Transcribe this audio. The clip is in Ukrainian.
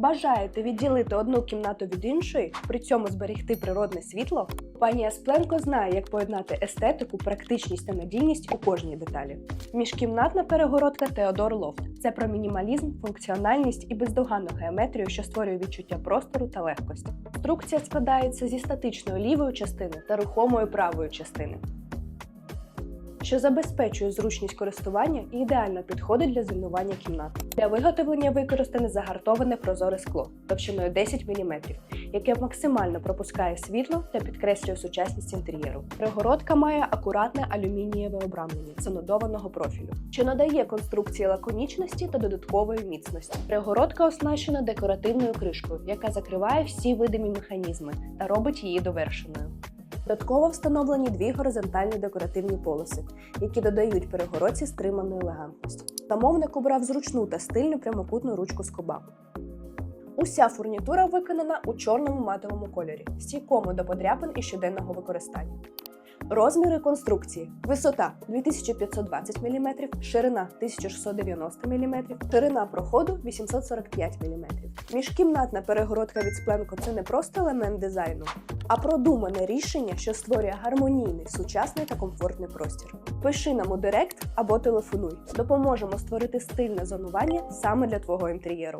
Бажаєте відділити одну кімнату від іншої, при цьому зберегти природне світло? Пані Спленко знає, як поєднати естетику, практичність та надійність у кожній деталі. Міжкімнатна перегородка Теодор Лофт це про мінімалізм, функціональність і бездоганну геометрію, що створює відчуття простору та легкості. Конструкція складається зі статичної лівої частини та рухомої правої частини що забезпечує зручність користування і ідеально підходить для зонування кімнати. Для виготовлення використане загартоване прозоре скло товщиною 10 мм, яке максимально пропускає світло та підкреслює сучасність інтер'єру. Перегородка має акуратне алюмінієве обрамлення санодованого профілю, що надає конструкції лаконічності та додаткової міцності. Перегородка оснащена декоративною кришкою, яка закриває всі видимі механізми та робить її довершеною. Додатково встановлені дві горизонтальні декоративні полоси, які додають перегородці стриману елегантність. Та Замовник обрав зручну та стильну прямокутну ручку скоба. Уся фурнітура виконана у чорному матовому кольорі, стійкому до подряпин і щоденного використання. Розміри конструкції: висота 2520 мм, ширина 1690 мм, ширина проходу 845 мм. Міжкімнатна перегородка від Спленко це не просто елемент дизайну, а продумане рішення, що створює гармонійний, сучасний та комфортний простір. Пиши нам у Директ або телефонуй. Допоможемо створити стильне зонування саме для твого інтер'єру.